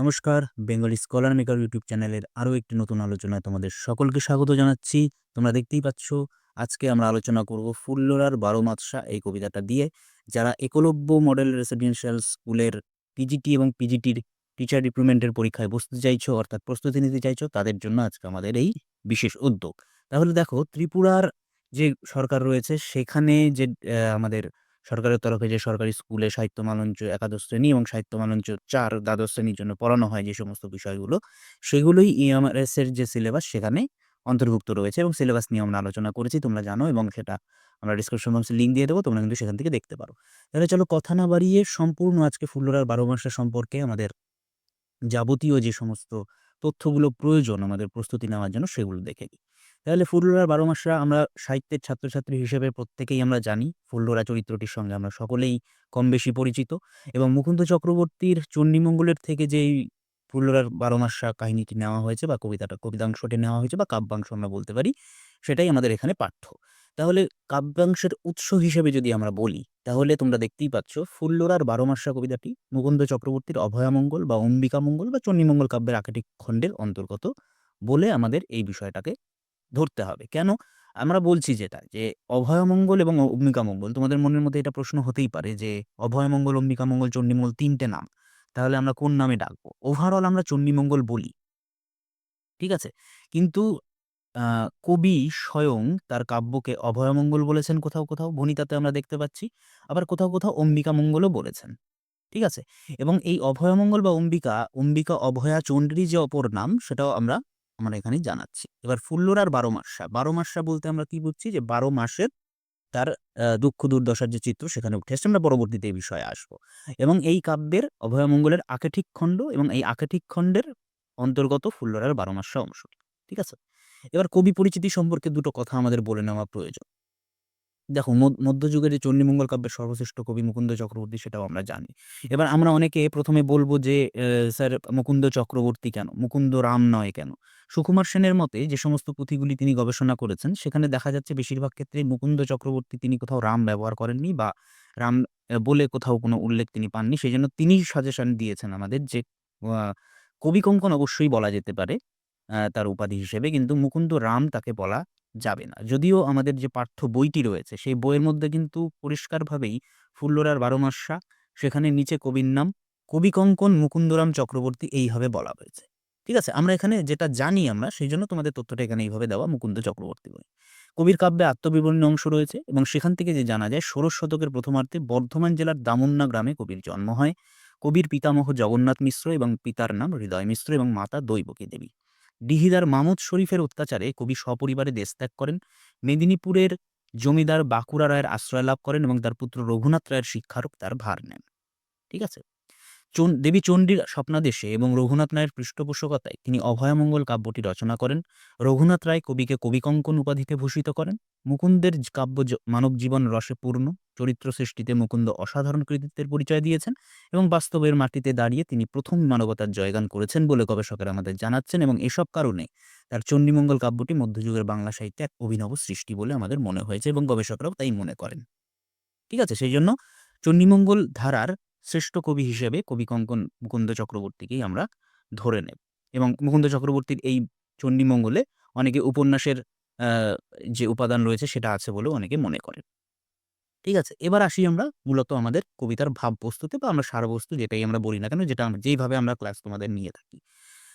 নমস্কার, Bengali scholar maker YouTube চ্যানেলের আরও একটি নতুন আলোচনায় তোমাদের সকলকে স্বাগত জানাচ্ছি। তোমরা দেখতেই পাচ্ছ, আজকে আমরা আলোচনা করব ফুল্লরার বারো মাতসা এই কবিতাটা দিয়ে, যারা একলব্য মডেল রেসিডেন্সিয়াল স্কুলের পিজিটি এবং পিজিটির টিচার রিক্রুটমেন্টের পরীক্ষায় বসতে চাইছো, অর্থাৎ প্রস্তুতি নিতে চাইছো, তাদের জন্য আজকে আমাদের এই বিশেষ উদ্যোগ। তাহলে দেখো, ত্রিপুরার যে সরকার রয়েছে, সেখানে যে আমাদের সরকারের তরফে যে সরকারি স্কুলে সাহিত্য মালঞ্চ একাদশ শ্রেণি এবং সাহিত্য মালঞ্চ চার দ্বাদশ শ্রেণির জন্য পড়ানো হয় যে সমস্ত বিষয়গুলো, সেগুলোই ইএমআরএস এর যে সিলেবাস সেখানে অন্তর্ভুক্ত রয়েছে এবং সিলেবাস নিয়ে আমরা আলোচনা করেছি, তোমরা জানো এবং সেটা আমরা ডিসক্রিপশন বক্সে লিঙ্ক দিয়ে দেবো, তোমরা কিন্তু সেখান থেকে দেখতে পারো। তাহলে চলো কথা না বাড়িয়ে সম্পূর্ণ আজকে ফুল্লরার বারো মাসের সম্পর্কে আমাদের যাবতীয় যে সমস্ত তথ্যগুলো প্রয়োজন আমাদের প্রস্তুতি নেওয়ার জন্য সেগুলো দেখে নিই। তাহলে ফুল্লরার বারো মাসরা আমরা সাহিত্যের ছাত্রছাত্রী হিসেবে প্রত্যেকেই আমরা জানি। ফুল্লোরা চরিত্রটির সঙ্গে আমরা সকলেই কম বেশি পরিচিত এবং মুকুন্দ চক্রবর্তীর চণ্ডীমঙ্গলের থেকে যেই ফুল্লোরার বারো মাসরা কাহিনীটি নেওয়া হয়েছে বা কবিতাটা, কবিতাংশটি নেওয়া হয়েছে বা কাব্যাংশ আমরা বলতে পারি, সেটাই আমাদের এখানে পাঠ্য। তাহলে কাব্যাংশের উৎস হিসেবে যদি আমরা বলি, তাহলে তোমরা দেখতেই পাচ্ছ ফুল্লরার বারো মাসরা কবিতাটি মুকুন্দ চক্রবর্তীর অভয়ামঙ্গল বা অম্বিকামঙ্গল বা চণ্ডীমঙ্গল কাব্যের আকেটিক খণ্ডের অন্তর্গত বলে আমাদের এই বিষয়টাকে ধরতে হবে। কেন? আমরা বলছি যেটা, যে অভয়মঙ্গল এবং অম্বিকামঙ্গল তোমাদের মনের মধ্যে এটা প্রশ্ন হতেই পারে যে অভয়মঙ্গল অম্বিকামঙ্গল চণ্ডীমঙ্গল তিনটে নাম, তাহলে আমরা কোন নামে ডাকবো? ওভারঅল আমরা চণ্ডীমঙ্গল বলি। ঠিক আছে? কিন্তু কবি স্বয়ং তার কাব্যকে অভয়মঙ্গল বলেছেন কোথাও কোথাও বনিতাতে আমরা দেখতে পাচ্ছি, আবার কোথাও কোথাও অম্বিকামঙ্গলও বলেছেন। ঠিক আছে? এবং এই অভয়মঙ্গল বা অম্বিকা অম্বিকা, অভয়া, চণ্ডীর যে অপর নাম, সেটাও আমরা আমরা এখানে জানাচ্ছি। এবার ফুল্লরার বারো মাসা। বারো মাসা বলতে আমরা কি বুঝছি? যে বারো মাসের তার দুঃখ দুর্দশার যে চিত্র সেখানে উঠে আসছে। আমরা পরবর্তীতে এই বিষয়ে আসব। এবং এই কাব্যের অভয়মঙ্গলের আকেঠিক খণ্ড এবং এই আকেঠিক খণ্ডের অন্তর্গত ফুল্লরার বারো মাসা অংশ। ঠিক আছে? এবার কবি পরিচিতি সম্পর্কে দুটো কথা আমাদের বলে নেওয়া প্রয়োজন। দেখো মধ্য- মধ্যযুগের যে চণ্ডীমঙ্গল কাব্যের সর্বশ্রেষ্ঠ কবি মুকুন্দ চক্রবর্তী সেটাও আমরা জানি। এবার আমরা অনেকে প্রথমে বলব যে স্যার মুকুন্দ চক্রবর্তী কেন? মুকুন্দ রাম নয় কেন? সুকুমার সেনের মতে যে সমস্ত পুঁথিগুলি তিনি গবেষণা করেছেন, সেখানে দেখা যাচ্ছে বেশিরভাগ ক্ষেত্রে মুকুন্দ চক্রবর্তী তিনি কোথাও রাম ব্যবহার করেননি বা রাম বলে কোথাও কোনো উল্লেখ তিনি পাননি। সেই জন্য তিনি সাজেশন দিয়েছেন আমাদের যে কবি কঙ্কন অবশ্যই বলা যেতে পারে তার উপাধি হিসেবে। কিন্তু মুকুন্দ রাম তাকে বলা যাবে না। যদিও আমাদের যে পাঠ্য বইটি রয়েছে, সেই বইয়ের মধ্যে কিন্তু পরিষ্কারভাবেই ফুল্লরার বারো মাসা, সেখানে নিচে কবির নাম কবি কঙ্কন মুকুন্দরাম চক্রবর্তী এইভাবে বলা হয়েছে। ঠিক আছে? আমরা এখানে যেটা জানি আমরা, সেই জন্য তোমাদের তথ্যটা এখানে এইভাবে দেওয়া, মুকুন্দ চক্রবর্তী বই। কবির কাব্যে আত্মবিবরণী অংশ রয়েছে এবং সেখান থেকে যে জানা যায়, ষোড়শ শতকের প্রথমার্ধে বর্ধমান জেলার দামুন্না গ্রামে কবির জন্ম হয়। কবির পিতামহ জগন্নাথ মিশ্র এবং পিতার নাম হৃদয় মিশ্র এবং মাতা দৈবকী দেবী। ডিহিদার মামুদ শরীফের অত্যাচারে কবি সপরিবারে দেশত্যাগ করেন। মেদিনীপুরের জমিদার বাঁকুড়া রায়ের আশ্রয় লাভ করেন এবং তার পুত্র রঘুনাথ রায়ের শিক্ষারূপ তার ভার নেন। ঠিক আছে? দেবী চণ্ডীর স্বপ্নাদেশে এবং রঘুনাথ রায়ের পৃষ্ঠপোষকতায় তিনি অভয়মঙ্গল কাব্যটি রচনা করেন। রঘুনাথ রায় কবিকে কবিকঙ্কন উপাধিতে ভূষিত করেন। মুকুন্দের কাব্য মানব জীবন রসে পূর্ণ। চরিত্র সৃষ্টিতে মুকুন্দ অসাধারণ কৃতিত্বের পরিচয় দিয়েছেন এবং বাস্তবের মাটিতে দাঁড়িয়ে তিনি প্রথম মানবতার জয়গান করেছেন বলে গবেষকেরা আমাদের জানাচ্ছেন এবং এসব কারণে তার চণ্ডীমঙ্গল কাব্যটি মধ্যযুগের বাংলা সাহিত্যে এক অভিনব সৃষ্টি বলে আমাদের মনে হয়েছে এবং গবেষকরাও তাই মনে করেন। ঠিক আছে সেই জন্য চণ্ডীমঙ্গল ধারার শ্রেষ্ঠ কবি হিসেবে কবি কঙ্কন মুকুন্দ চক্রবর্তীকেই আমরা ধরে নেব। এবং মুকুন্দ চক্রবর্তীর এই চণ্ডীমঙ্গলে অনেকে উপন্যাসের যে উপাদান রয়েছে সেটা আছে বলেও অনেকে মনে করেন। ঠিক আছে, এবার আসি আমরা মূলত আমাদের কবিতার ভাব বস্তুতে বা আমরা সারবস্তু যেটাই আমরা বলি না কেন, যেটা যেইভাবে আমরা ক্লাস তোমাদের নিয়ে থাকি।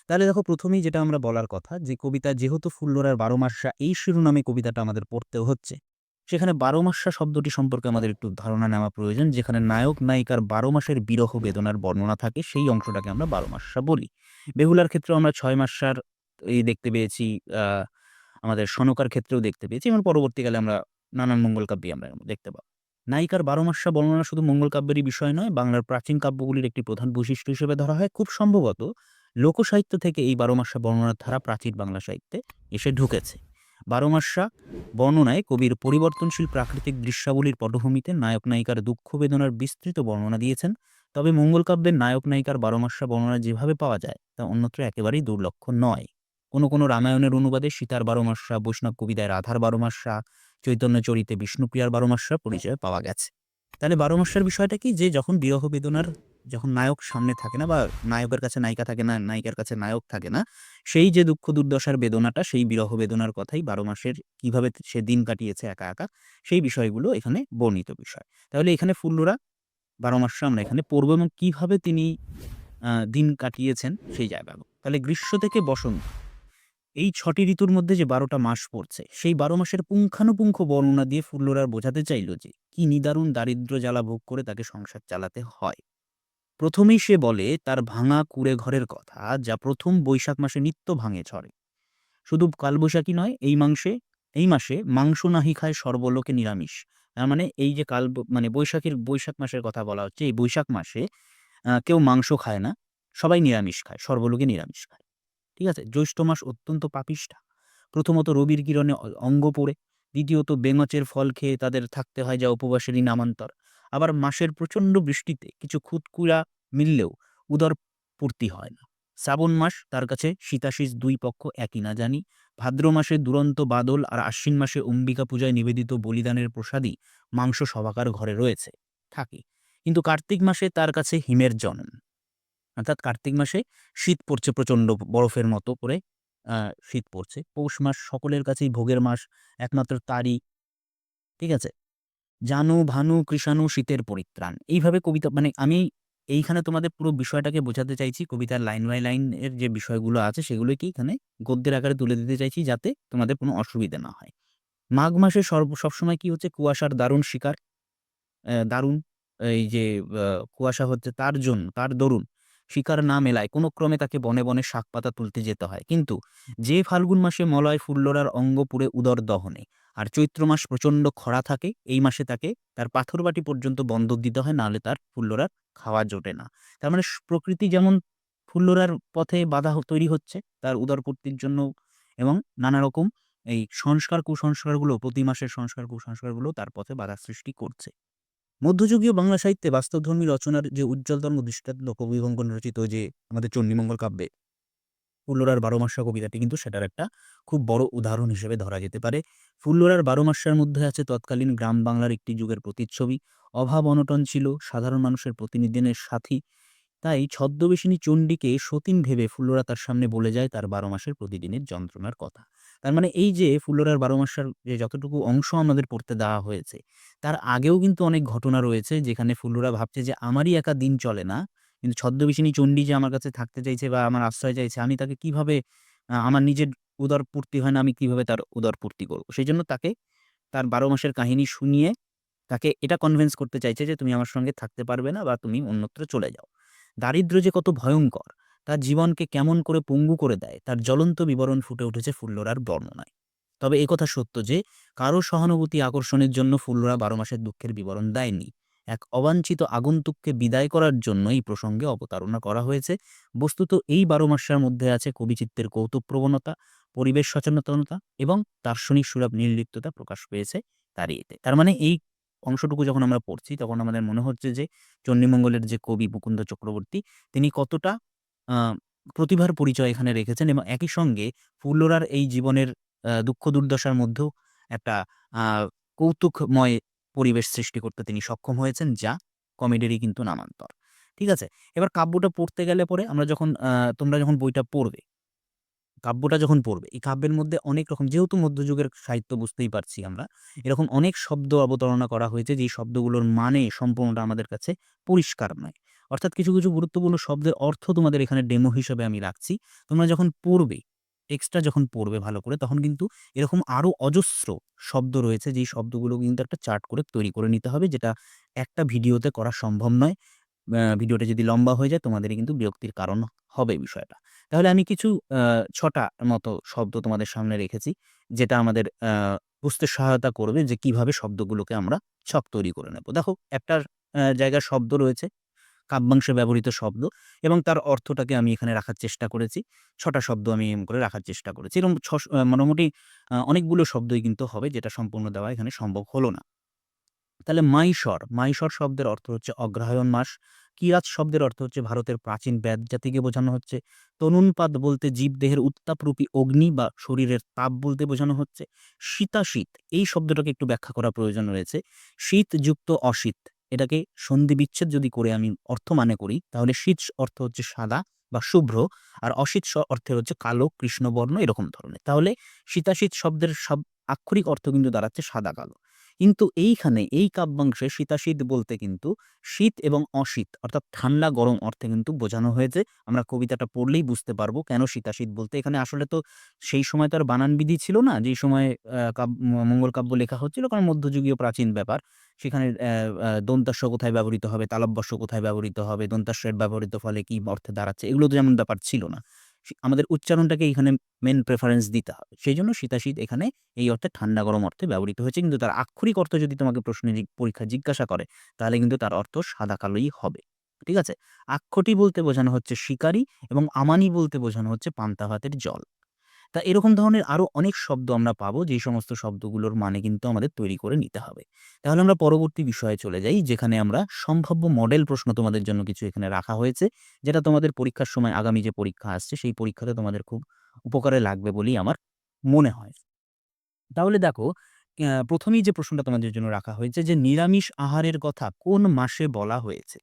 তাহলে দেখো প্রথমেই যেটা আমরা বলার কথা, যে কবিতা যেহেতু ফুল্লরার বারো মাসা এই শিরোনামে কবিতাটা আমাদের পড়তে হচ্ছে সেখানে বারো মাসা শব্দটি সম্পর্কে আমাদের একটু ধারণা নেওয়া প্রয়োজন। যেখানে নায়ক নায়িকার বারো মাসের বিরহ বেদনার বর্ণনা থাকে, সেই অংশটাকে আমরা বারো মাসা বলি। বেহুলার ক্ষেত্রে আমরা ছয় মাসার এই দেখতে পেয়েছি আমাদের সনকার ক্ষেত্রেও দেখতে পেয়েছি এবং পরবর্তীকালে আমরা নানান মঙ্গল কাব্যে আমরা দেখতে পাবো। নায়িকার বারো মাসা বর্ণনা শুধু মঙ্গল কাব্যেরই বিষয় নয়, বাংলার প্রাচীন কাব্যগুলির একটি প্রধান বৈশিষ্ট্য হিসেবে ধরা হয়। খুব সম্ভবত লোকসাহিত্য থেকে এই বারো মাসা বর্ণনার ধারা প্রাচীন বাংলা সাহিত্যে এসে ঢুকেছে। বারো মাসা বর্ণনায় কবির পরিবর্তনশীল প্রাকৃতিক দৃশ্যাবলীর পটভূমিতে নায়ক নায়িকার দুঃখ বেদনার বিস্তৃত বর্ণনা দিয়েছেন। তবে মঙ্গল কাব্যের নায়ক নায়িকার বারো মাসা বর্ণনা যেভাবে পাওয়া যায়, তা অন্যত্র একেবারেই দুর্লক্ষ নয়। কোনো কোনো রামায়ণের অনুবাদে সীতার বারো মাসা, বৈষ্ণব কবিতায় রাধার বারো মাসা, চৈতন্য চরিতে বিষ্ণুপ্রিয়ার বারো মাসা পরিচয় পাওয়া গেছে। তাহলে বারো মাসের বিষয়টা কি? যে যখন বিরহ বেদনার যখন নায়ক সামনে থাকে না বা নায়কের কাছে নায়িকা থাকে না, নায়িকার কাছে নায়ক থাকে না, সেই যে দুঃখ দুর্দশার বেদনাটা, সেই বিরহ বেদনার কথাই বারো মাসের কীভাবে সে দিন কাটিয়েছে একা একা, সেই বিষয়গুলো এখানে বর্ণিত বিষয়। তাহলে এখানে ফুল্লরা, বারো মাসে আমরা এখানে পড়ব এবং কীভাবে তিনি দিন কাটিয়েছেন সেই জায়গাগুলো। তাহলে গ্রীষ্ম থেকে বসন্ত, এই ছটি ঋতুর মধ্যে যে বারোটা মাস পড়ছে, সেই বারো মাসের পুঙ্খানুপুঙ্খ বর্ণনা দিয়ে ফুল্লরার বোঝাতে চাইল যে কি নিদারুণ দারিদ্র জ্বালা ভোগ করে তাকে সংসার চালাতে হয়। প্রথমেই সে বলে, তার ভাঙা কুড়ে ঘরের কথা, যা প্রথম বৈশাখ মাসে নিত্য ভাঙে ছড়ে শুধু কালবৈশাখী নয়, এই মাংসে, এই মাসে মাংস নাহি খায় সর্বলোকে নিরামিষ। তার মানে এই যে কাল মানে বৈশাখীর বৈশাখ মাসের কথা বলা হচ্ছে, এই বৈশাখ মাসে কেউ মাংস খায় না, সবাই নিরামিষ খায়, সর্বলোকে নিরামিষ খায়। ঠিক আছে? জ্যৈষ্ঠ মাস অত্যন্ত পাপিষ্ঠা। প্রথমত রবির কিরণে অঙ্গ পড়ে, দ্বিতীয়ত বেঙচের ফল খেয়ে তাদের থাকতে হয় যা উপবাসেরই নামান্তর। আবার মাসের প্রচণ্ড বৃষ্টিতে কিছু খুতকুড়া মিললেও উদর পূর্তি হয় না। শ্রাবণ মাস তার কাছে শীতাশীষ দুই পক্ষ একই না জানি। ভাদ্র মাসে দুরন্ত বাদল আর আশ্বিন মাসে অম্বিকা পূজায় নিবেদিত বলিদানের প্রসাদই মাংস সভাকার ঘরে রয়েছে, থাকে। কিন্তু কার্তিক মাসে তার কাছে হিমের জনন অর্থাৎ কার্তিক মাসে শীত পড়ছে প্রচণ্ড বরফের মতো করে শীত পড়ছে। পৌষ মাস সকলের কাছেই ভোগের মাস, একমাত্র তারই, ঠিক আছে? জানু, ভানু, কৃষাণু, শীতের পরিত্রাণ। এইভাবে কবিতা মানে আমি এইখানে তোমাদের পুরো বিষয়টাকে বোঝাতে চাইছি, কবিতার লাইন বাই লাইন এর যে বিষয়গুলো আছে সেগুলোকে এখানে গদ্যের আকারে তুলে দিতে চাইছি, যাতে তোমাদের কোনো অসুবিধা না হয়। মাঘ মাসে সর্ব সবসময় কি হচ্ছে, কুয়াশার দারুণ শিকার দারুণ, এই যে কুয়াশা হচ্ছে তার জন্য, তার দরুন শিকার না মেলায়, কোনো ক্রমে তাকে বনে বনে শাক পাতা তুলতে যেতে হয়। কিন্তু যে ফাল্গুন মাসে মলয় ফুল্লরার অঙ্গ পুড়ে উদর দহনে আর চৈত্র মাস প্রচণ্ড খরা থাকে, এই মাসে তাকে তার পাথরবাটি পর্যন্ত বন্ধক দিতে হয়, নাহলে তার ফুল্লরার খাওয়া জোটে না। তার মানে প্রকৃতি যেমন ফুল্লরার পথে বাধা তৈরি হচ্ছে, তার উদরপূর্তির জন্য এবং নানা রকম এই সংস্কার কুসংস্কারগুলো, প্রতি মাসের সংস্কার কুসংস্কারগুলো তার পথে বাধা সৃষ্টি করছে। মধ্যযুগীয় বাংলা সাহিত্যে বাস্তবধর্মী রচনার যে উজ্জ্বলতম দৃষ্টান্ত লোকবিভঙ্গন রচিত যে আমাদের চণ্ডীমঙ্গল কাব্যে ফুল্লরার বারো মাসা কবিতাটি কিন্তু সেটার একটা খুব বড় উদাহরণ হিসেবে ধরা যেতে পারে। ফুল্লরার বারো মাসের মধ্যে আছে তৎকালীন গ্রাম বাংলার একটি যুগের প্রতিচ্ছবি। অভাব অনটন ছিল, সাধারণ মানুষের প্রতিনিধিনের সাথী। তাই ছদ্মবেশিনী চণ্ডীকে সতীন ভেবে ফুল্লরা তার সামনে বলে যায় তার বারো মাসের প্রতিদিনের যন্ত্রণার কথা। তার মানে এই যে ফুল্লরার বারো মাসের যে যতটুকু অংশ আমাদের পড়তে দেওয়া হয়েছে, তার আগেও কিন্তু অনেক ঘটনা রয়েছে যেখানে ফুল্লরা ভাবছে যে আমারই একা দিন চলে না। কিন্তু ছদ্মবেশিনী চণ্ডী যে আমার কাছে থাকতে চাইছে বা আমার আশ্রয় চাইছে, আমি তাকে কীভাবে আমার নিজের উদর পূর্তি হয় না, আমি কীভাবে তার উদর পূর্তি করব? সেই জন্য তাকে তার বারো মাসের কাহিনী শুনিয়ে তাকে এটা কনভিন্স করতে চাইছে যে তুমি আমার সঙ্গে থাকতে পারবে না বা তুমি অন্যত্র চলে যাও। দারিদ্র্য যে কত ভয়ঙ্কর, তার জীবনকে কেমন করে পঙ্গু করে দেয়, তার জ্বলন্ত বিবরণ ফুটে উঠেছে ফুল্লরার বর্ণনায়। তবে একথা সত্য যে, কারও সহানুভূতি আকর্ষণের জন্য ফুল্লরা বারো মাসের দুঃখের বিবরণ দেয়নি। এক অবাঞ্ছিত আগন্তুককে বিদায় করার জন্য এই প্রসঙ্গে অবতারণা করা হয়েছে। বস্তুত এই বারো মাসের মধ্যে আছে কবিচিত্রের কৌতুক প্রবণতা পরিবেশ সচেতনতা এবং দার্শনিক সুলভ নির্লিপ্ততা প্রকাশ পেয়েছে তার ইয়েতে তার মানে এই অংশটুকু যখন আমরা পড়ছি তখন আমাদের মনে হচ্ছে যে চণ্ডীমঙ্গলের যে কবি মুকুন্দ চক্রবর্তী তিনি কতটা প্রতিভার পরিচয় এখানে রেখেছেন এবং একই সঙ্গে ফুল্লরার এই জীবনের দুঃখ দুর্দশার মধ্যেও একটা কৌতুকময় পরিবেশ সৃষ্টি করতে তিনি সক্ষম হয়েছেন, যা কমেডিরই কিন্তু নামান্তর। ঠিক আছে? এবার কাব্যটা পড়তে গেলে পরে আমরা যখন তোমরা যখন বইটা পড়বে, কাব্যটা যখন পড়বে, এই কাব্যের মধ্যে অনেক রকম, যেহেতু মধ্যযুগের সাহিত্য বুঝতেই পারছি আমরা, এরকম অনেক শব্দ অবতারণা করা হয়েছে, যেই শব্দগুলোর মানে সম্পূর্ণটা আমাদের কাছে পরিষ্কার নয়। অর্থাৎ কিছু কিছু গুরুত্বপূর্ণ শব্দের অর্থ তোমাদের এখানে ডেমো হিসেবে আমি রাখছি। তোমরা যখন পড়বে টেক্সটটা যখন পড়বে ভালো করে, তখন কিন্তু এরকম আরও অজস্র শব্দ রয়েছে, যেই শব্দগুলো কিন্তু একটা চার্ট করে তৈরি করে নিতে হবে, যেটা একটা ভিডিওতে করা সম্ভব নয়। ভিডিওটা যদি লম্বা হয়ে যায় তোমাদের কিন্তু বিরক্তির কারণ হবে বিষয়টা। তাহলে আমি কিছু ছটা মতো শব্দ তোমাদের সামনে রেখেছি, যেটা আমাদের বুঝতে সহায়তা করবে যে কীভাবে শব্দগুলোকে আমরা ছক তৈরি করে নেব। দেখো একটা জায়গার শব্দ রয়েছে কাব্যাংশে ব্যবহৃত শব্দ এবং তার অর্থটাকে আমি এখানে রাখার চেষ্টা করেছি। ছটা শব্দ আমি এম করে রাখার চেষ্টা করেছি। এরকম ছ মোটামুটি অনেকগুলো শব্দই কিন্তু হবে যেটা সম্পূর্ণ দেওয়া এখানে সম্ভব হলো না। তাহলে মাইশর মাইশর শব্দের অর্থ হচ্ছে অগ্রহায়ণ মাস। কিরাত শব্দের অর্থ হচ্ছে ভারতের প্রাচীন বেদ জাতিকে বোঝানো হচ্ছে। তনুনপাত বলতে জীবদেহের উত্তাপরূপী অগ্নি বা শরীরের তাপ বলতে বোঝানো হচ্ছে। শীতাশীত, এই শব্দটাকে একটু ব্যাখ্যা করা প্রয়োজন রয়েছে। শীতযুক্ত অশীত এটাকে সন্ধি বিচ্ছেদ যদি করে আমি অর্থ মানে করি, তাহলে শীত অর্থ হচ্ছে সাদা বা শুভ্র, আর অশীত অর্থে হচ্ছে কালো, কৃষ্ণবর্ণ, এরকম ধরনের। তাহলে শীতাশীত শব্দের সব আক্ষরিক অর্থ কিন্তু দাঁড়াচ্ছে সাদা কালো। কিন্তু এইখানে এই কাব্যাংশে শীতাশীত বলতে কিন্তু শীত এবং অশীত, অর্থাৎ ঠান্ডা গরম অর্থে কিন্তু বোঝানো হয়েছে। আমরা কবিতাটা পড়লেই বুঝতে পারব কেন শীতাশীত বলতে। এখানে আসলে তো সেই সময় তো আর বানান বিধি ছিল না, যেই সময় মঙ্গল কাব্য লেখা হচ্ছিল, কারণ মধ্যযুগীয় প্রাচীন ব্যাপার। সেখানে দন্তাস্য কোথায় ব্যবহৃত হবে, তালব্যস্য কোথায় ব্যবহৃত হবে, দন্তাস্যের ব্যবহৃত ফলে কি অর্থে দাঁড়াচ্ছে, এগুলো তো যেমন ব্যাপার ছিল না। আমাদের উচ্চারণটাকে এখানে মেন প্রেফারেন্স দিতে হবে। সেই জন্য শীতাশীত এখানে এই অর্থে ঠান্ডা গরম অর্থে ব্যবহৃত হয়েছে। কিন্তু তার আক্ষরিক অর্থ যদি তোমাকে প্রশ্নে পরীক্ষা জিজ্ঞাসা করে, তাহলে কিন্তু তার অর্থ সাদা কালোই হবে। ঠিক আছে? আক্ষটি বলতে বোঝানো হচ্ছে শিকারী এবং আমানি বলতে বোঝানো হচ্ছে পান্তা ভাতের জল। তা এরকম ধরনের আরও অনেক শব্দ আমরা পাবো, যেই সমস্ত শব্দগুলোর মানে কিন্তু আমাদের তৈরি করে নিতে হবে। তাহলে আমরা পরবর্তী বিষয়ে চলে যাই, যেখানে আমরা সম্ভাব্য মডেল প্রশ্ন তোমাদের জন্য কিছু এখানে রাখা হয়েছে, যেটা তোমাদের পরীক্ষার সময় আগামী যে পরীক্ষা আসছে, সেই পরীক্ষাতে তোমাদের খুব উপকারে লাগবে বলেই আমার মনে হয়। তাহলে দেখো প্রথমেই যে প্রশ্নটা তোমাদের জন্য রাখা হয়েছে যে নিরামিষ আহারের কথা কোন মাসে বলা হয়েছে?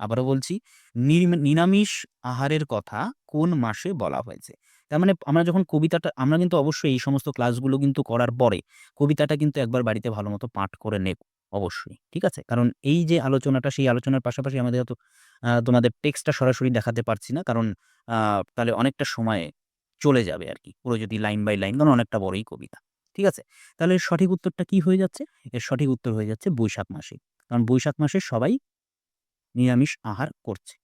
আবারও বলছি, নির্ম- নিরামিষ আহারের কথা কোন মাসে বলা হয়েছে? তার মানে আমরা যখন কবিতাটা, আমরা কিন্তু অবশ্যই এই সমস্ত ক্লাসগুলো কিন্তু করার পরে কবিতাটা কিন্তু একবার বাড়িতে ভালো মতো পাঠ করে নেব, অবশ্যই, ঠিক আছে? কারণ এই যে আলোচনাটা, সেই আলোচনার পাশাপাশি আমাদের হয়তো তোমাদের টেক্সটটা সরাসরি দেখাতে পারছি না, কারণ তাহলে অনেকটা সময় চলে যাবে আর কি, পুরো যদি লাইন বাই লাইন, কারণ অনেকটা বড়ই কবিতা, ঠিক আছে? তাহলে সঠিক উত্তরটা কি হয়ে যাচ্ছে? এর সঠিক উত্তর হয়ে যাচ্ছে বৈশাখ মাসে, কারণ বৈশাখ মাসে সবাই নিরামিষ আহার করছে।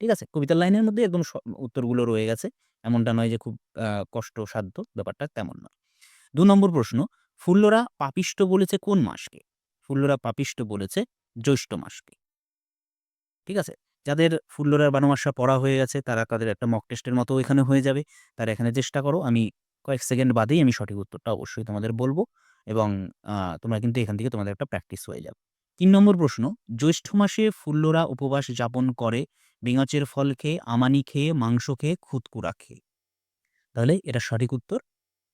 ঠিক আছে? কবিতার লাইনের মধ্যে একদম উত্তরগুলো রয়ে গেছে। এমনটা নয় যে খুব কষ্টসাধ্য, ব্যাপারটা তেমন নয়। দু নম্বর প্রশ্ন, ফুল্লরা পাপিষ্ট বলেছে কোন মাসকে? ফুল্লরা পাপিষ্ট বলেছে জ্যৈষ্ঠ মাসকে। ঠিক আছে? যাদের ফুল্লরার বানোমাসা পড়া হয়ে গেছে, তারা তাদের একটা মক টেস্টের মতো এখানে হয়ে যাবে। তারা এখানে চেষ্টা করো, আমি কয়েক সেকেন্ড বাদেই আমি সঠিক উত্তরটা অবশ্যই তোমাদের বলব এবং তোমরা কিন্তু এখান থেকে তোমাদের একটা প্র্যাকটিস হয়ে যাবে। তিন নম্বর প্রশ্ন, জ্যৈষ্ঠ মাসে ফুল্লরা উপবাস যাপন করে, বিঙাচের ফল খেয়ে, আমানি খেয়ে, মাংস খেয়ে খুদকুড়া খেয়ে। তাহলে এটা সঠিক উত্তর,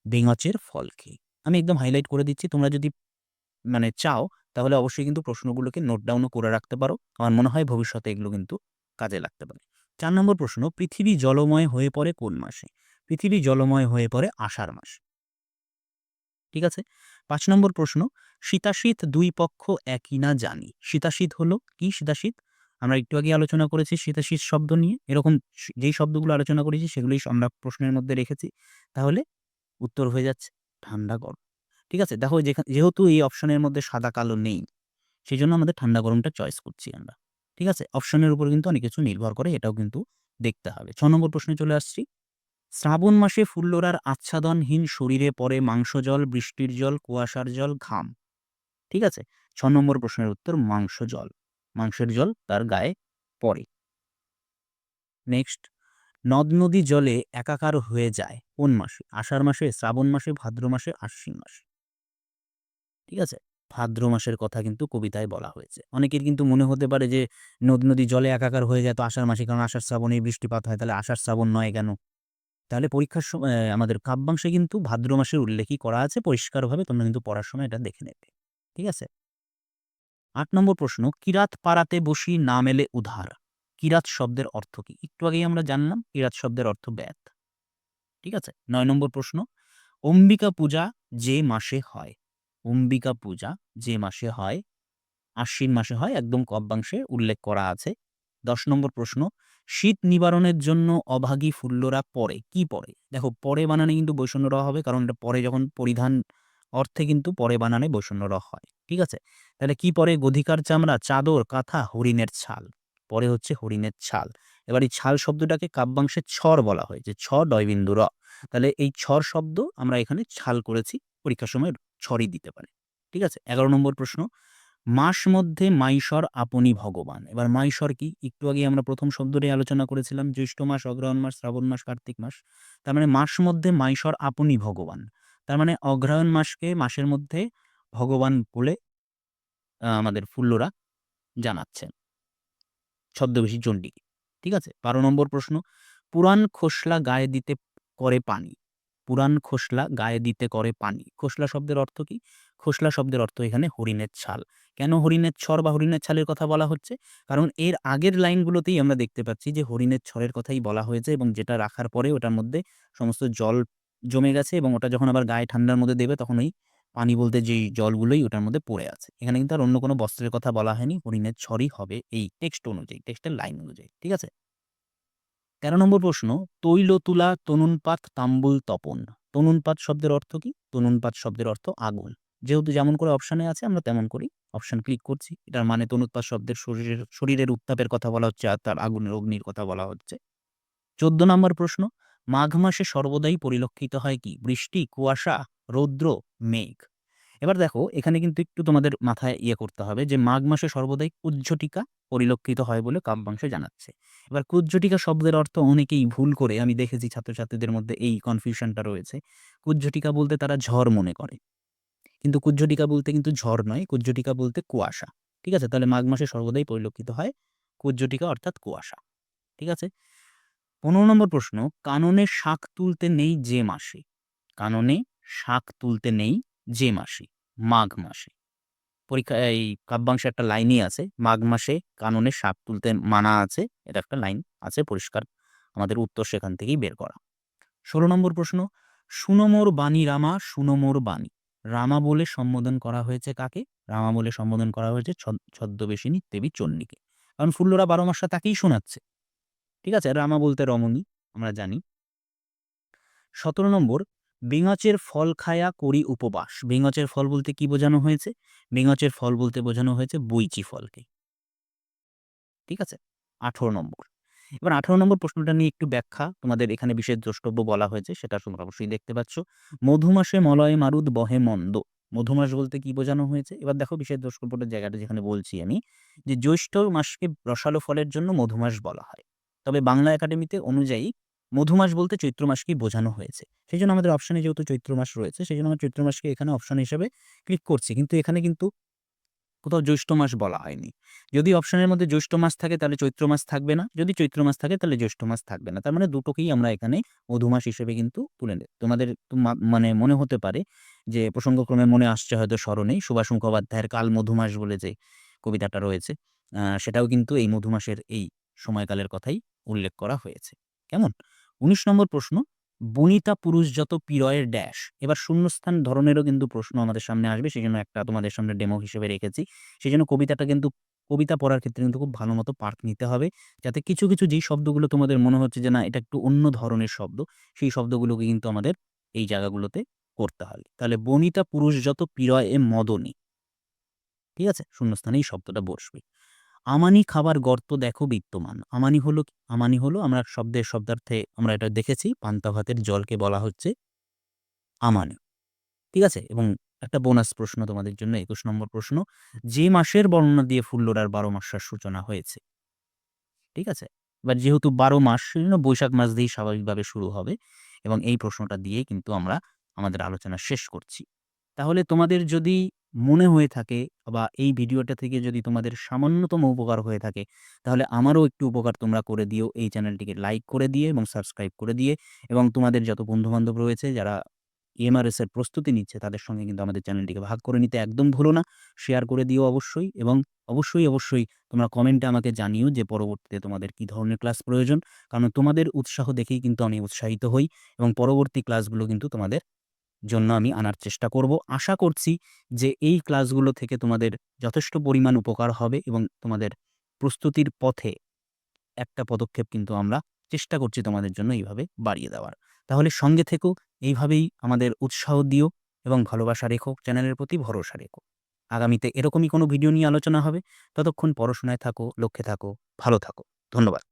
বেঙাচের ফল খেয়ে। আমি একদম হাইলাইট করে দিচ্ছি, তোমরা যদি মানে চাও, তাহলে অবশ্যই কিন্তু প্রশ্নগুলোকে নোট ডাউনও করে রাখতে পারো। আমার মনে হয় ভবিষ্যতে এগুলো কিন্তু কাজে লাগতে পারে। চার নম্বর প্রশ্ন, পৃথিবী জলময় হয়ে পড়ে কোন মাসে? পৃথিবী জলময় হয়ে পড়ে আষাঢ় মাসে। ঠিক আছে? পাঁচ নম্বর প্রশ্ন শীতাশীত দুই পক্ষ একই না জানি। শীতাশীত হলো কি শীতাশীত আমরা একটু আগে আলোচনা করেছি শীতাশীত শব্দ নিয়ে। এরকম যেই শব্দগুলো আলোচনা করেছি সেগুলোই আমরা প্রশ্নের মধ্যে রেখেছি। তাহলে উত্তর হয়ে যাচ্ছে, ঠান্ডা গরম। ঠিক আছে? দেখো যেহেতু এই অপশনের মধ্যে সাদা কালো নেই সেই জন্য আমাদের ঠান্ডা গরমটা চয়েস করছি আমরা। ঠিক আছে? অপশনের উপর কিন্তু অনেক কিছু নির্ভর করে, এটাও কিন্তু দেখতে হবে। ছ নম্বর প্রশ্নে চলে আসছি। শ্রাবণ মাসে ফুল্লরার আচ্ছাদনহীন শরীরে পড়ে মাংস জল বৃষ্টির জল, কুয়াশার জল, ঘাম। ঠিক আছে? ছ নম্বর প্রশ্নের উত্তর মাংস জল মাংসের জল তার গায়ে পড়ে। নেক্সট, নদ নদী জলে একাকার হয়ে যায় কোন মাসে? আষাঢ় মাসে, শ্রাবণ মাসে, ভাদ্র মাসে, আশ্বিন মাসে। ঠিক আছে? ভাদ্র মাসের কথা কিন্তু কবিতায় বলা হয়েছে। অনেকের কিন্তু মনে হতে পারে যে, নদ নদী জলে একাকার হয়ে যায় তো আষাঢ় মাসে, কারণ আষাঢ় শ্রাবণে বৃষ্টিপাত হয়, তাহলে আষাঢ় শ্রাবণ নয় কেন? তাহলে পরীক্ষার সময় আমাদের কাব্যাংশে কিন্তু ভাদ্র মাসের উল্লেখই করা আছে, পরিষ্কারভাবে তোমরা কিন্তু পড়ার সময় এটা দেখে নেবে, ঠিক আছে? আট নম্বর প্রশ্ন, কিরাত পাড়াতে বসি না মেলে উধার, কিরাত শব্দের অর্থ কি? একটু আগেই আমরা জানলাম, কিরাত শব্দের অর্থ ব্যাত, ঠিক আছে? নয় নম্বর প্রশ্ন, অম্বিকা পূজা যে মাসে হয়, অম্বিকা পূজা যে মাসে হয়, আশ্বিন মাসে হয়, একদম কব্যাংশে উল্লেখ করা আছে দশ নম্বর প্রশ্ন, শীত নিবারণের জন্য অভাগী ফুল্লরা পরে, কি পরে? দেখো, পরে বানানে কিন্তু বৈষণ্য র হবে, কারণ এটা পরে যখন পরিধান অর্থে কিন্তু পরে বানানে বৈষণ্য র হয়, ঠিক আছে? তাহলে কি পরে? গধিকার চামড়া, চাদর, কাঁথা, হরিণের ছাল, পরে হচ্ছে হরিণের ছাল। এবার এই ছাল শব্দটাকে কাব্যাংশে ছর বলা হয়, যে ছ ডয়বিন্দু র। তাহলে এই ছর শব্দ আমরা এখানে ছাল করেছি, পরীক্ষার সময় ছরই দিতে পারে, ঠিক আছে? এগারো নম্বর প্রশ্ন মাস মধ্যে মাইশর আপনি ভগবান। এবার মাইশর কি? একটু আগে আমরা প্রথম শব্দটাই আলোচনা করেছিলাম, জ্যৈষ্ঠ মাস অগ্রহণ মাস, শ্রাবণ মাস, কার্তিক মাস। তার মানে মাস মধ্যে মাইশর আপনি ভগবান। তার মানে অগ্রহায়ণ মাসকে মাসের মধ্যে ভগবান বলে আমাদের ফুল্লরা জানাচ্ছেন। ছদ্মবেশী চণ্ডীকে। ঠিক আছে? বারো নম্বর প্রশ্ন। পুরাণ খোসলা গায়ে দিতে করে পানি। পুরাণ খোসলা গায়ে দিতে করে পানি। খোসলা শব্দের অর্থ কি? খোসলা শব্দের অর্থ এখানে হরিণের ছাল। কেন হরিণের ছর বা হরিণের ছালের কথা বলা হচ্ছে? কারণ এর আগের লাইনগুলোতেই আমরা দেখতে পাচ্ছি যে, হরিণের ছরের কথাই বলা হয়েছে এবং যেটা রাখার পরে ওটার মধ্যে সমস্ত জল জমে গেছে এবং ওটা যখন আবার গায়ে ঠান্ডার মধ্যে দেবে তখন ওই পানি বলতে যেই জলগুলোই ওটার মধ্যে পড়ে আছে। এখানে কিন্তু আর অন্য কোনো বস্ত্রের কথা বলা হয়নি। হরিণের ছরই হবে এই টেক্সট অনুযায়ী, টেক্সটের লাইন অনুযায়ী, ঠিক আছে? তেরো নম্বর প্রশ্ন, তৈল তুলা, তনুনপাত, তাম্বুল, তপন। তনুনপাত শব্দের অর্থ কি? তনুনপাত শব্দের অর্থ আগুন। যেহেতু যেমন করে অপশানে আছে, আমরা তেমন করি। অপশান ক্লিক করছি। এটার মানে তনুৎপাত শব্দের শরীরের শরীরের উত্তাপের কথা বলা হচ্ছে আর তার আগুনের, অগ্নির কথা বলা হচ্ছে। চোদ্দ নম্বর প্রশ্ন, মাঘ মাসে সর্বদাই পরিলক্ষিত হয় কি? বৃষ্টি, কুয়াশা, রৌদ্র, মেঘ। এবার দেখো, এখানে কিন্তু একটু তোমাদের মাথায় ইয়ে করতে হবে যে মাঘ মাসে সর্বদাই কুজ্জটিকা পরিলক্ষিত হয় বলে কাব্যাংশে জানাচ্ছে। এবার কুজ্জটিকা শব্দের অর্থ অনেকেই ভুল করে, আমি দেখেছি ছাত্রছাত্রীদের মধ্যে এই কনফিউশনটা রয়েছে। কুজ্জটিকা বলতে তারা ঝড় মনে করে। কিন্তু কুজ্জটিকা বলতে কিন্তু ঝড় নয়, কুজ্জটিকা বলতে কুয়াশা। ঠিক আছে? তাহলে মাঘ মাসে সর্বদাই পরিলক্ষিত হয় কুজ্জটিকা অর্থাৎ কুয়াশা। ঠিক আছে? পনেরো নম্বর প্রশ্ন, কাননে শাক তুলতে নেই যে মাসে। কাননে শাক তুলতে নেই যে মাসে, মাঘ মাসে। পরীক্ষা, এই কাব্যাংশে একটা লাইনই আছে, মাঘ মাসে কাননে শাক তুলতে মানা আছে। এটা একটা লাইন আছে, পরিষ্কার আমাদের উত্তর সেখান থেকেই বের করা। ষোলো নম্বর প্রশ্ন সুনমোর বাণী রামা সুনমোর বাণী। রামা বলে সম্বোধন করা হয়েছে কাকে? রামা বলে সম্বোধন করা হয়েছে ছদ- ছদ্মবেশিনী দেবী চণ্ডীকে। কারণ ফুল্লরা বারো মাসটা তাকেই শোনাচ্ছে। ঠিক আছে? রামা বলতে রমণী, আমরা জানি। সতেরো নম্বর, বেঙাচের ফল খায়া করি উপবাস। বেঙাচের ফল বলতে কি বোঝানো হয়েছে? বেঙাচের ফল বলতে বোঝানো হয়েছে বইচি ফলকে। ঠিক আছে? আঠেরো নম্বর এবার আঠারো নম্বর প্রশ্নটা নিয়ে একটু ব্যাখ্যা। তোমাদের এখানে বিশেষ দ্রষ্টব্য বলা হয়েছে, সেটা তোমরা অবশ্যই দেখতে পাচ্ছ। মধুমাসে মলয় মারুদ বহে মন্দ। মধুমাস বলতে কি বোঝানো হয়েছে? এবার দেখো বিশেষ দ্রষ্টব্যটার জায়গাটা যেখানে বলছি আমি, যে জ্যৈষ্ঠ মাসকে রসালো ফলের জন্য মধুমাস বলা হয়। তবে বাংলা একাডেমিতে অনুযায়ী মধুমাস বলতে চৈত্র মাসকেই বোঝানো হয়েছে। সেই জন্য আমাদের অপশানে যেহেতু চৈত্র মাস রয়েছে সেই জন্য আমরা চৈত্র মাসকে এখানে অপশান হিসেবে ক্লিক করছি। কিন্তু এখানে কিন্তু কোথাও জ্যৈষ্ঠ মাস বলা হয়নি। যদি অপশনের মধ্যে জ্যৈষ্ঠ মাস থাকে, তাহলে চৈত্র মাস থাকবে না। যদি চৈত্র মাস থাকে, তাহলে জ্যৈষ্ঠ মাস থাকবে না। তার মানে দুটোকেই আমরা এখানে মধুমাস হিসেবে কিন্তু তুলে নেব তোমাদের মানে মনে হতে পারে যে প্রসঙ্গক্রমে মনে আসছে হয়তো স্মরণেই সুভাষ মুখোপাধ্যায়ের কাল মধুমাস বলে যে কবিতাটা রয়েছে। সেটাও কিন্তু এই মধুমাসের এই সময়কালের কথাই উল্লেখ করা হয়েছে। কেমন? উনিশ নম্বর প্রশ্ন বনিতা পুরুষ যত পিরয়ের ড্যাশ এবার শূন্যস্থান ধরনেরও কিন্তু প্রশ্ন আমাদের সামনে আসবে সেই জন্য একটা তোমাদের সামনে ডেমো হিসেবে রেখেছি। সেই জন্য কবিতাটা কিন্তু, কবিতা পড়ার ক্ষেত্রে কিন্তু খুব ভালো মতো পাঠ নিতে হবে, যাতে কিছু কিছু যেই শব্দগুলো তোমাদের মনে হচ্ছে যে না, এটা একটু অন্য ধরনের শব্দ, সেই শব্দগুলোকে কিন্তু আমাদের এই জায়গাগুলোতে করতে হবে। তাহলে বনিতা পুরুষ যত পিরয় এ মদনী, ঠিক আছে? শূন্যস্থানে এই শব্দটা বসবে। আমানি খাবার গর্ত দেখো বিদ্যমান। আমানি হলো? আমানি হলো আমরা শব্দের শব্দার্থে আমরা এটা দেখেছি, পান্তা ভাতের জলকে বলা হচ্ছে আমানি। ঠিক আছে? এবং একটা বোনাস প্রশ্ন তোমাদের জন্য, একুশ নম্বর প্রশ্ন, যে মাসের বর্ণনা দিয়ে ফুল্লোরার বারো মাসের সূচনা হয়েছে? ঠিক আছে? এবার যেহেতু বারো মাস সেই জন্য বৈশাখ মাস দিয়েই স্বাভাবিকভাবে শুরু হবে এবং এই প্রশ্নটা দিয়েই কিন্তু আমরা আমাদের আলোচনা শেষ করছি। তাহলে তোমাদের যদি মনে হয়ে থাকে বা এই ভিডিওটা থেকে যদি তোমাদের সামান্যতম উপকার হয়ে থাকে, তাহলে আমারও একটু উপকার তোমরা করে দিও। এই চ্যানেলটিকে লাইক করে দিয়ে এবং সাবস্ক্রাইব করে দিয়ে এবং তোমাদের যত বন্ধুবান্ধব রয়েছে, যারা ইএমআরএস এর প্রস্তুতি নিচ্ছে, তাদের সঙ্গে কিন্তু আমাদের চ্যানেলটিকে ভাগ করে নিতে একদম ভুলো না। শেয়ার করে দিও অবশ্যই এবং অবশ্যই অবশ্যই তোমরা কমেন্টে আমাকে জানিও যে পরবর্তীতে তোমাদের কি ধরনের ক্লাস প্রয়োজন। কারণ তোমাদের উৎসাহ দেখেই কিন্তু আমি উৎসাহিত হই এবং পরবর্তী ক্লাসগুলো কিন্তু তোমাদের জন্য আমি আনার চেষ্টা করব। আশা করছি যে এই ক্লাসগুলো থেকে তোমাদের যথেষ্ট পরিমাণ উপকার হবে এবং তোমাদের প্রস্তুতির পথে একটা পদক্ষেপ কিন্তু আমরা চেষ্টা করছি তোমাদের জন্য এইভাবে বাড়িয়ে দেওয়ার। তাহলে সঙ্গে থেকো, এইভাবেই আমাদের উৎসাহ দিও এবং ভালোবাসা রেখো, চ্যানেলের প্রতি ভরসা রেখো। আগামীতে এরকমই কোনো ভিডিও নিয়ে আলোচনা হবে। ততক্ষণ পড়াশোনায় থাকো, লক্ষ্যে থাকো, ভালো থাকো। ধন্যবাদ।